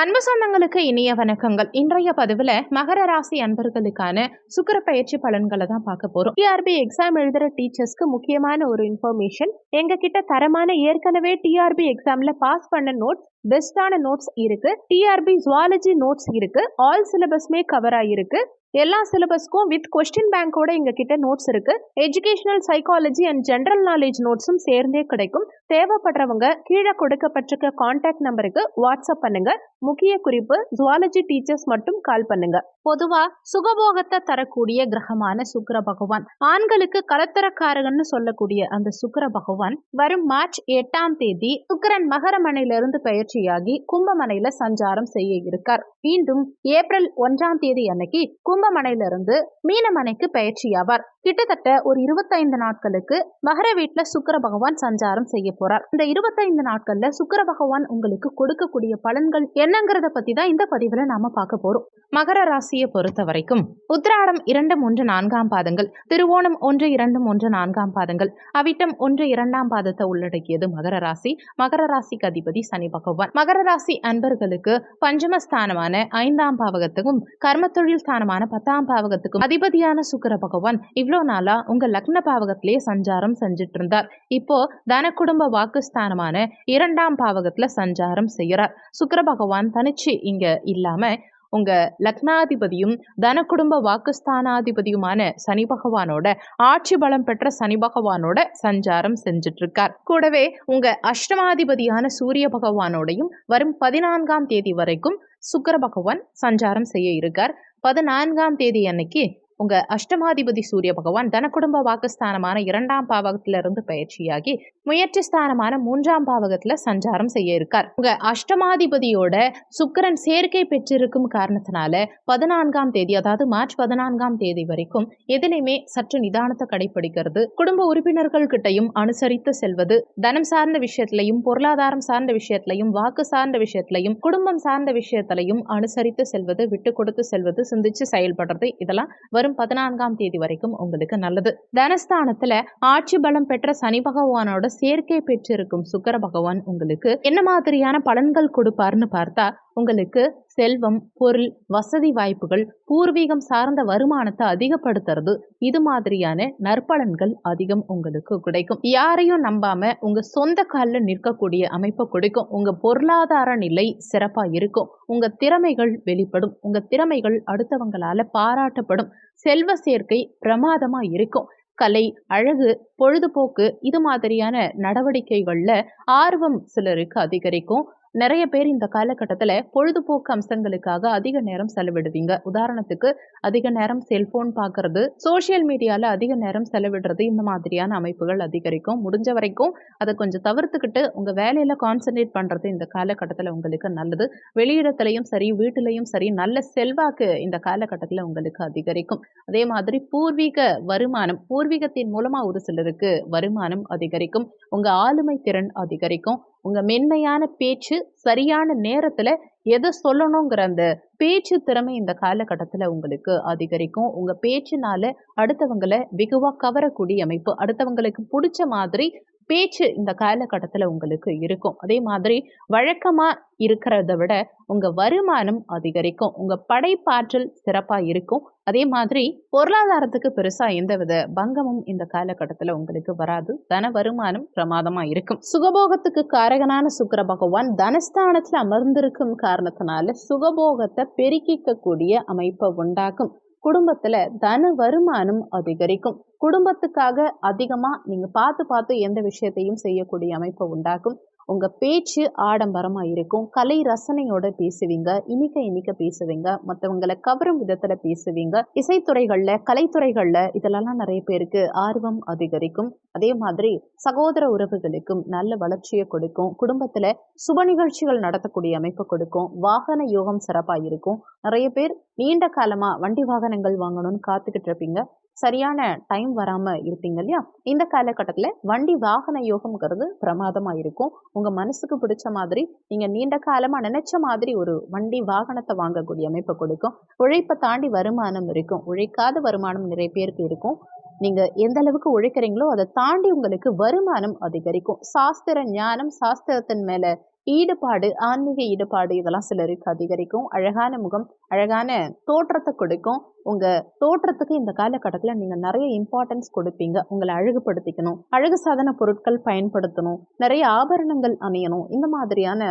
அன்பு சொந்தங்களுக்கு இனிய வணக்கங்கள். இன்றைய பதிவுல மகர ராசி அன்பர்களுக்கான சுக்கிர பயிற்சி பலன்களை தான் பார்க்க போறோம். டிஆர்பி எக்ஸாம் எழுதுற டீச்சர்ஸ்க்கு முக்கியமான ஒரு இன்ஃபர்மேஷன் எங்க கிட்ட தரமான ஏற்கனவே டிஆர்பி எக்ஸாம்ல பாஸ் பண்ண நோட்ஸ் பெஸ்டான நோட்ஸ் இருக்கு. டிஆர்பி ஜுவாலஜி நோட்ஸ் இருக்கு. ஆல் சிலபஸ்மே கவர் ஆயிருக்கு. எல்லா சிலபஸ்க்கும் வித் கொஸ்டின் பேங்கோட எங்க கிட்ட நோட்ஸ் இருக்கு. Educational psychology and general knowledge நோட்ஸும் சேர்ந்தே கிடைக்கும். தேவைப்படுறவங்க கீழே கொடுக்கப்பட்டிருக்க கான்டாக்ட் நம்பருக்கு வாட்ஸ்அப் பண்ணுங்க. முக்கிய குறிப்பு ஜுவாலஜி டீச்சர்ஸ் மட்டும் கால் பண்ணுங்க. பொதுவா சுகபோகத்தை தரக்கூடிய கிரகமான சுக்கர பகவான். ஆண்களுக்கு கலத்தரக்காரகன்னு சொல்லக்கூடிய அந்த சுக்கர பகவான் வரும் மார்ச் எட்டாம் தேதி சுக்கரன் மகரமனையிலிருந்து பயிற்சியாகி கும்பமனையில சஞ்சாரம் செய்ய இருக்கார். மீண்டும் ஏப்ரல் ஒன்றாம் தேதி அன்னைக்கு கும்பமனையிலிருந்து மீனமனைக்கு பயிற்சியாவார். கிட்டத்தட்ட ஒரு இருபத்தைந்து நாட்களுக்கு மகர வீட்டுல சுக்கிர பகவான் சஞ்சாரம் செய்ய போறார். இந்த இருபத்தைந்து நாட்கள்ல சுக்கிர பகவான் உங்களுக்கு கொடுக்கக்கூடிய பலன்கள் என்னங்கிறத பத்தி தான் இந்த பதிவுல நாம பார்க்க போறோம். மகர ராசியை பொறுத்த வரைக்கும் உத்திராடம் இரண்டு மூன்று நான்காம் பாதங்கள் திருவோணம் ஒன்று இரண்டு மூன்று நான்காம் பாதங்கள் அவிட்டம் ஒன்று இரண்டாம் பாதத்தை உள்ளடக்கியது மகர ராசி. மகர ராசிக்கு அதிபதி சனி பகவான். மகர ராசி அன்பர்களுக்கு பஞ்சமஸ்தானமான ஐந்தாம் பாவகத்துக்கும் கர்ம தொழில் ஸ்தானமான பத்தாம் பாவகத்துக்கும் அதிபதியான சுக்கர பகவான் இவ்வளோ நாளா உங்க லக்ன பாவகத்திலேயே சஞ்சாரம் செஞ்சுட்டு இருந்தார் இப்போ தன குடும்ப வாக்குஸ்தானமான இரண்டாம் பாவகத்துல சஞ்சாரம் செய்யறார். சுக்கர பகவான் தனிச்சு இங்க இல்லாம உங்க லக்னாதிபதியும் தன குடும்ப வாக்குஸ்தானாதிபதியுமான சனி பகவானோட ஆட்சி பலம் பெற்ற சனி பகவானோட சஞ்சாரம் செஞ்சுட்டு இருக்கார் கூடவே உங்க அஷ்டமாதிபதியான சூரிய பகவானோடையும் வரும் பதினான்காம் தேதி வரைக்கும் சுக்கர பகவான் சஞ்சாரம் செய்ய இருக்கார். பதினான்காம் தேதி அன்னைக்கு உங்க அஷ்டமாதிபதி சூரிய பகவான் தனக்குடும்ப வாக்குஸ்தானமான இரண்டாம் பாவகத்திலிருந்து பயிற்சியாகி முயற்சி ஸ்தானமான மூன்றாம் பாவகத்துல சஞ்சாரம் செய்ய இருக்கார். உங்க அஷ்டமாதிபதியோட சுக்கிரன் சேர்க்கை பெற்றிருக்கும் காரணத்தினால பதினான்காம் தேதி அதாவது மார்ச் பதினான்காம் தேதி வரைக்கும் எதிலையுமே சற்று நிதானத்தை கடைபிடிக்கிறது குடும்ப உறுப்பினர்கள் கிட்டையும் அனுசரித்து செல்வது தனம் சார்ந்த விஷயத்திலையும் பொருளாதாரம் சார்ந்த விஷயத்திலையும் வாக்கு சார்ந்த விஷயத்திலையும் குடும்பம் சார்ந்த விஷயத்திலையும் அனுசரித்து செல்வது விட்டு கொடுத்து செல்வது சிந்திச்சு செயல்படுறது இதெல்லாம் வரும் பதினான்காம் தேதி வரைக்கும் உங்களுக்கு நல்லது. தனஸ்தானத்துல ஆட்சி பலம் பெற்ற சனி பகவானோட சேர்க்கை பெற்றிருக்கும் சுக்கர பகவான் உங்களுக்கு என்ன மாதிரியான பலன்கள் கொடுப்பார்னு பார்த்தா உங்களுக்கு செல்வம் பொருள் வசதி வாய்ப்புகள் பூர்வீகம் சார்ந்த வருமானத்தை அதிகப்படுத்துறது இது மாதிரியான நற்பலன்கள் அதிகம் உங்களுக்கு கிடைக்கும். யாரையும் நம்பாம உங்க சொந்த காலில் நிற்கக்கூடிய அமைப்பை கொடுக்கும். உங்க பொருளாதார நிலை சிறப்பா இருக்கும். உங்க திறமைகள் வெளிப்படும். உங்க திறமைகள் அடுத்தவங்களால பாராட்டப்படும். செல்வ சேர்க்கை பிரமாதமா இருக்கும். கலை அழகு பொழுதுபோக்கு இது மாதிரியான நடவடிக்கைகளில் ஆர்வம் சிலருக்கு அதிகரிக்கும். நிறைய பேர் இந்த காலகட்டத்தில் பொழுதுபோக்கு அம்சங்களுக்காக அதிக நேரம் செலவிடுவீங்க உதாரணத்துக்கு அதிக நேரம் செல்போன் பார்க்கறது சோஷியல் மீடியாவில் அதிக நேரம் செலவிடுறது இந்த மாதிரியான அமைப்புகள் அதிகரிக்கும். முடிஞ்ச வரைக்கும் அதை கொஞ்சம் தவிர்த்துக்கிட்டு உங்கள் வேலையில் கான்சென்ட்ரேட் பண்ணுறது இந்த காலகட்டத்தில் உங்களுக்கு நல்லது. வெளியிடத்துலையும் சரி வீட்டிலையும் சரி நல்ல செல்வாக்கு இந்த காலகட்டத்தில் உங்களுக்கு அதிகரிக்கும். அதே மாதிரி பூர்வீக வருமானம் பூர்வீகத்தின் மூலமாக ஒரு சிலருக்கு வருமானம் அதிகரிக்கும். உங்கள் ஆளுமை திறன் அதிகரிக்கும். உங்கள் மென்மையான பேச்சு சரியான நேரத்தில் எதை சொல்லணுங்கிற அந்த பேச்சு திறமை இந்த காலகட்டத்தில் உங்களுக்கு அதிகரிக்கும். உங்கள் பேச்சுனால அடுத்தவங்களை வெகுவாக கவரக்கூடிய அமைப்பு அடுத்தவங்களுக்கு பிடிச்ச மாதிரி பேச்சு இந்த காலகட்டத்தில் உங்களுக்கு இருக்கும். அதே மாதிரி வழக்கமாக இருக்கிறத விட உங்கள் வருமானம் அதிகரிக்கும். உங்கள் படைப்பாற்றல் சிறப்பாக இருக்கும். அதே மாதிரி பொருளாதாரத்துக்கு பெருசாக எந்தவித பங்கமும் இந்த காலகட்டத்தில் உங்களுக்கு வராது. தன வருமானம் பிரமாதமாக இருக்கும். சுகபோகத்துக்கு காரகனான சுக்கர பகவான் தனஸ்தானத்தில் அமர்ந்திருக்கும் காரணத்தினால சுகபோகத்தை பெருக்கிக்கக்கூடிய அமைப்பை உண்டாக்கும். குடும்பத்துல தன வருமானம் அதிகரிக்கும். குடும்பத்துக்காக அதிகமா நீங்க பார்த்து பார்த்து எந்த விஷயத்தையும் செய்யக்கூடிய அமைப்பை உண்டாக்கும். உங்க பேச்சு ஆடம்பரமா இருக்கும். கலை ரசனையோட பேசுவீங்க. இனிக்க இனிக்க பேசுவீங்க. மற்றவங்களை கவரும் விதத்துல பேசுவீங்க. இசைத்துறைகள்ல கலைத்துறைகள்ல இதெல்லாம் நிறைய பேருக்கு ஆர்வம் அதிகரிக்கும். அதே மாதிரி சகோதர உறவுகளுக்கும் நல்ல வளர்ச்சியை கொடுக்கும். குடும்பத்துல சுப நிகழ்ச்சிகள் நடத்தக்கூடிய அமைப்பு கொடுக்கும். வாகன யோகம் சிறப்பா இருக்கும். நிறைய பேர் நீண்ட காலமா வண்டி வாகனங்கள் வாங்கணும்னு காத்துக்கிட்டு இருப்பீங்க. சரியான டைம் வராமல் இருப்பீங்க இல்லையா? இந்த காலகட்டத்தில் வண்டி வாகன யோகம்ங்கிறது பிரமாதமாக இருக்கும். உங்கள் மனசுக்கு பிடிச்ச மாதிரி நீங்கள் நீண்ட காலமாக நினைச்ச மாதிரி ஒரு வண்டி வாகனத்தை வாங்கக்கூடிய அமைப்பை கொடுக்கும். உழைப்பை தாண்டி வருமானம் இருக்கும். உழைக்காத வருமானம் நிறைய பேருக்கு இருக்கும். நீங்கள் எந்த அளவுக்கு உழைக்கிறீங்களோ அதை தாண்டி உங்களுக்கு வருமானம் அதிகரிக்கும். சாஸ்திர ஞானம் சாஸ்திரத்தின் மேலே ஈடுபாடு ஆன்மீக ஈடுபாடு இதெல்லாம் சிலருக்கு அதிகரிக்கும். அழகான முகம் அழகான தோற்றத்தை கொடுக்கும். உங்கள் தோற்றத்துக்கு இந்த காலகட்டத்தில் நீங்கள் நிறைய இம்பார்ட்டன்ஸ் கொடுப்பீங்க. உங்களை அழகுபடுத்திக்கணும். அழகு சாதன பொருட்கள் பயன்படுத்தணும். நிறைய ஆபரணங்கள் அணியணும். இந்த மாதிரியான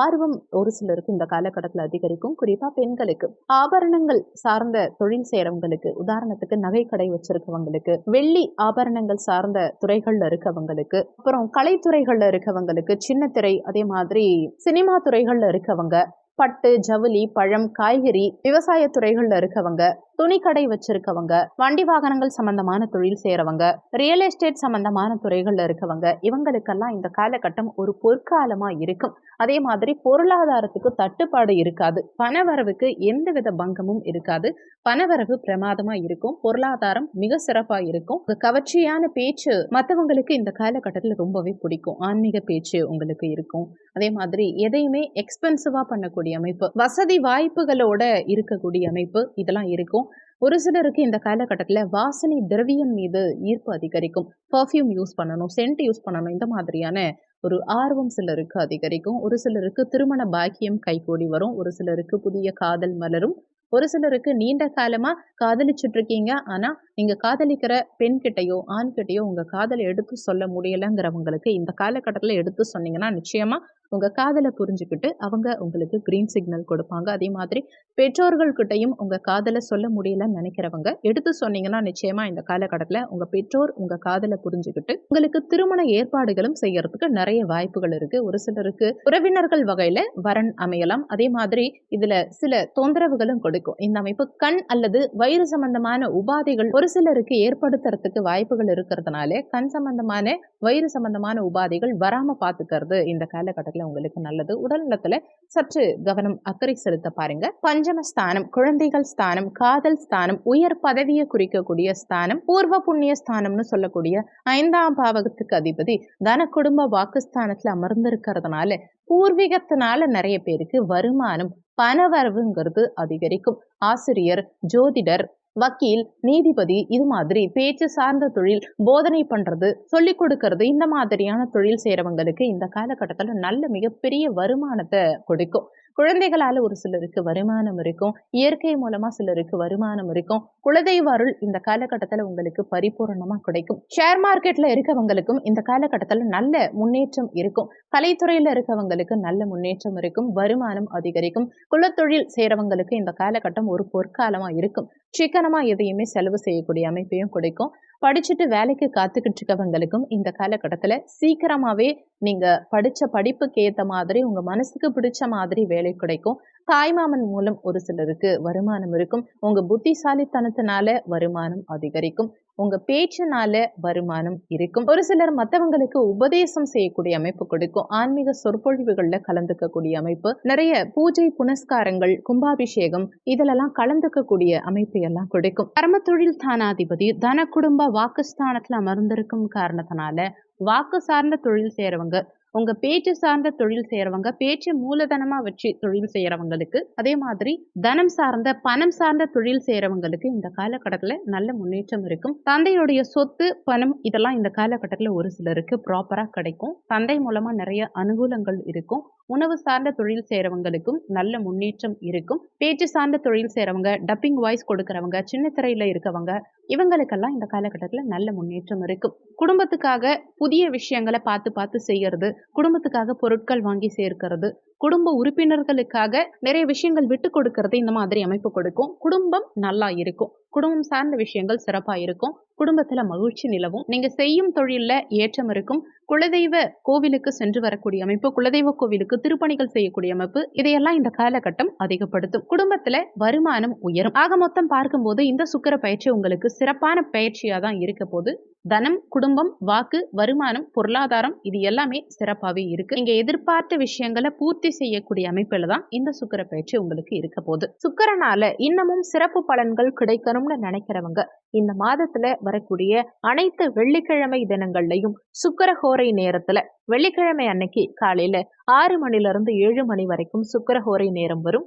ஆர்வம் ஒரு சிலருக்கு இந்த காலகட்டத்தில் அதிகரிக்கும். குறிப்பாக பெண்களுக்கு. ஆபரணங்கள் சார்ந்த தொழில் செய்கிறவங்களுக்கு உதாரணத்துக்கு நகைக்கடை வச்சிருக்கவங்களுக்கு வெள்ளி ஆபரணங்கள் சார்ந்த துறைகளில் இருக்கவங்களுக்கு அப்புறம் கலைத்துறைகளில் இருக்கவங்களுக்கு சின்ன திரை அதே மாதிரி சினிமா துறைகளில் இருக்கவங்க பட்டு ஜவுளி பழம் காய்கறி விவசாய துறைகள்ல இருக்கவங்க துணிக்கடை வச்சிருக்கவங்க வண்டி வாகனங்கள் சம்பந்தமான தொழில் செய்யறவங்க ரியல் எஸ்டேட் சம்பந்தமான துறைகள்ல இருக்கவங்க இவங்களுக்கெல்லாம் இந்த காலகட்டம் ஒரு பொற்காலமா இருக்கும். அதே மாதிரி பொருளாதாரத்துக்கு தட்டுப்பாடு இருக்காது. பணவரவுக்கு எந்தவித பங்கமும் இருக்காது. பணவரவு பிரமாதமா இருக்கும். பொருளாதாரம் மிக சிறப்பா இருக்கும். கவர்ச்சியான பேச்சு மற்றவங்களுக்கு இந்த காலகட்டத்தில் ரொம்பவே பிடிக்கும். ஆன்மீக பேச்சு உங்களுக்கு இருக்கும். அதே மாதிரி எதையுமே எக்ஸ்பென்சிவா பண்ணக்கூடிய இருக்கக்கூடிய அமைப்பு. வசதி வாய்ப்புகளோட இருக்கக்கூடிய அமைப்பு இதெல்லாம் இருக்கும். ஒரு சிலருக்கு இந்த காலகட்டத்தில் வாசனை திரவியம் மீது ஈர்ப்பு அதிகரிக்கும். பர்ஃப்யூம் யூஸ் பண்ணணும் சென்ட் யூஸ் பண்ணணும் இந்த மாதிரியான ஒரு ஆர்வம் சிலருக்கு அதிகரிக்கும். ஒரு சிலருக்கு திருமண பாக்கியம் கைகூடி வரும். ஒரு சிலருக்கு புதிய காதல் மலரும். ஒரு சிலருக்கு நீண்ட காலமா காதலிச்சுட்டு இருக்கீங்க. ஆனா நீங்க காதலிக்கிற பெண் கிட்டயோ ஆண் கிட்டயோ உங்க காதலை எடுத்து சொல்ல முடியலங்கிறவங்களுக்கு இந்த காலகட்டத்தில் எடுத்து சொன்னீங்கன்னா நிச்சயமா உங்க காதலை புரிஞ்சுக்கிட்டு அவங்க உங்களுக்கு கிரீன் சிக்னல் கொடுப்பாங்க. அதே மாதிரி பெற்றோர்கள்கிட்டையும் உங்க காதலை சொல்ல முடியலன்னு நினைக்கிறவங்க எடுத்து சொன்னீங்கன்னா நிச்சயமா இந்த காலகட்டத்தில் உங்க பெற்றோர் உங்க காதலை புரிஞ்சுக்கிட்டு உங்களுக்கு திருமண ஏற்பாடுகளும் செய்யறதுக்கு நிறைய வாய்ப்புகள் இருக்கு. ஒரு சிலருக்கு உறவினர்கள் வகையில வரன் அமையலாம். அதே மாதிரி இதுல சில தொந்தரவுகளும் கொடுக்கும். இந்த அமைப்பு கண் அல்லது வயிறு சம்பந்தமான உபாதைகள் ஒரு சிலருக்கு ஏற்படுத்துறதுக்கு வாய்ப்புகள் இருக்கிறதுனால கண் சம்பந்தமான வயிறு சம்பந்தமான உபாதைகள் வராம பார்த்துக்கிறது இந்த காலகட்டத்தில் உங்களுக்கு நல்லது. உடல் நலத்துல சற்று கவனம் அக்கறை செலுத்த பாருங்க. பஞ்சம ஸ்தானம் குழந்தைகள் ஸ்தானம் காதல் ஸ்தானம் உயர் பதவியை குறிக்கக்கூடிய ஸ்தானம் பூர்வ புண்ணிய ஸ்தானம்னு சொல்லக்கூடிய ஐந்தாம் பாவகத்துக்கு அதிபதி தன குடும்ப வாக்குஸ்தானத்துல அமர்ந்திருக்கிறதுனால பூர்வீகத்தினால நிறைய பேருக்கு வருமானம் பணவரவுங்கிறது அதிகரிக்கும். ஆசிரியர் ஜோதிடர் வக்கீல் நீதிபதி இது மாதிரி பேச்சு சார்ந்த தொழில் போதனை பண்றது சொல்லிக் கொடுக்கறது இந்த மாதிரியான தொழில் செய்யறவங்களுக்கு இந்த காலகட்டத்தில் நல்ல மிகப்பெரிய வருமானத்தை கொடுக்கும். குழந்தைகளால ஒரு சிலருக்கு வருமானம் இருக்கும். இயற்கை மூலமா சிலருக்கு வருமானம் இருக்கும். குலதெய்வ அருள் இந்த காலகட்டத்தில் உங்களுக்கு பரிபூர்ணமா கிடைக்கும். ஷேர் மார்க்கெட்ல இருக்கவங்களுக்கும் இந்த காலகட்டத்தில் நல்ல முன்னேற்றம் இருக்கும். கலைத்துறையில இருக்கவங்களுக்கு நல்ல முன்னேற்றம் இருக்கும். வருமானம் அதிகரிக்கும். குலத்தொழில் செய்யறவங்களுக்கு இந்த காலகட்டம் ஒரு பொற்காலமா இருக்கும். சிக்கனமா எதையுமே செலவு செய்யக்கூடிய அமைப்பையும் கிடைக்கும். படிச்சுட்டு வேலைக்கு காத்துக்கிட்டு இருக்கவங்களுக்கும் இந்த காலகட்டத்தில் சீக்கிரமாகவே நீங்கள் படித்த படிப்புக்கு ஏற்ற மாதிரி உங்கள் மனசுக்கு பிடிச்ச மாதிரி வேலை கிடைக்கும். தாய்மாமன் மூலம் ஒரு சிலருக்கு வருமானம் இருக்கும். உங்க புத்திசாலித்தனத்தினால வருமானம் அதிகரிக்கும். உங்க பேச்சினால வருமானம் இருக்கும். ஒரு சிலர் மற்றவங்களுக்கு உபதேசம் செய்யக்கூடிய அமைப்பு கொடுக்கும். ஆன்மீக சொற்பொழிவுகள்ல கலந்துக்கக்கூடிய அமைப்பு. நிறைய பூஜை புனஸ்காரங்கள் கும்பாபிஷேகம் இதிலெல்லாம் கலந்துக்கக்கூடிய அமைப்பு எல்லாம் கொடுக்கும். கர்ம தொழில் தானாதிபதி தன குடும்ப வாக்குஸ்தானத்துல அமர்ந்திருக்கும் காரணத்தினால வாக்கு சார்ந்த தொழில் செய்யறவங்க உங்க பேச்சு சார்ந்த தொழில் செய்யறவங்க பேச்சு மூலதனமா வச்சு தொழில் செய்யறவங்களுக்கு அதே மாதிரி தனம் சார்ந்த பணம் சார்ந்த தொழில் செய்யறவங்களுக்கு இந்த காலகட்டத்துல நல்ல முன்னேற்றம் இருக்கும். தந்தையுடைய சொத்து பணம் இதெல்லாம் இந்த காலகட்டத்துல ஒரு சிலருக்கு ப்ராப்பரா கிடைக்கும். தந்தை மூலமா நிறைய அனுகூலங்கள் இருக்கும். உணவு சார்ந்த தொழில் செய்கிறவங்களுக்கும் நல்ல முன்னேற்றம் இருக்கும். பேச்சு சார்ந்த தொழில் செய்கிறவங்க டப்பிங் வாய்ஸ் கொடுக்குறவங்க சின்ன திரையில் இருக்கவங்க இவங்களுக்கெல்லாம் இந்த காலகட்டத்தில் நல்ல முன்னேற்றம் இருக்கும். குடும்பத்துக்காக புதிய விஷயங்களை பார்த்து பார்த்து செய்கிறது குடும்பத்துக்காக பொருட்கள் வாங்கி சேர்க்கிறது குடும்ப உறுப்பினர்களுக்காக நிறைய விஷயங்கள் விட்டு கொடுக்கறது இந்த மாதிரி அமைப்பு கொடுக்கும். குடும்பம் நல்லா இருக்கும். குடும்பம் சார்ந்த விஷயங்கள் சிறப்பாக இருக்கும். குடும்பத்துல மகிழ்ச்சி நிலவும். நீங்க செய்யும் தொழில்ல ஏற்றம் இருக்கும். குலதெய்வ கோவிலுக்கு சென்று வரக்கூடிய அமைப்பு குலதெய்வ கோவிலுக்கு திருப்பணிகள் செய்யக்கூடிய அமைப்பு இதையெல்லாம் இந்த காலகட்டம் அதிகப்படுத்தும். குடும்பத்துல வருமானம் உயரும். ஆக மொத்தம் பார்க்கும்போது இந்த சுக்கர பயிற்சி உங்களுக்கு சிறப்பான பயிற்சியா தான் இருக்க போது தனம் குடும்பம் வாக்கு வருமானம் பொருளாதாரம் இது எல்லாமே சிறப்பாகவே இருக்கு. நீங்க எதிர்பார்த்த விஷயங்களை பூர்த்தி செய்யக்கூடிய அமைப்புல தான் இந்த சுக்கர பயிற்சி உங்களுக்கு இருக்க போகுது. சுக்கரனால இன்னமும் சிறப்பு பலன்கள் கிடைக்கணும்னு நினைக்கிறவங்க இந்த மாதத்துல வரக்கூடிய அனைத்து வெள்ளிக்கிழமை தினங்கள்லையும் சுக்கரஹோரை நேரத்துல வெள்ளிக்கிழமை அன்னைக்கு காலையில ஆறு மணில இருந்து ஏழு மணி வரைக்கும் சுக்கரஹோரை நேரம் வரும்.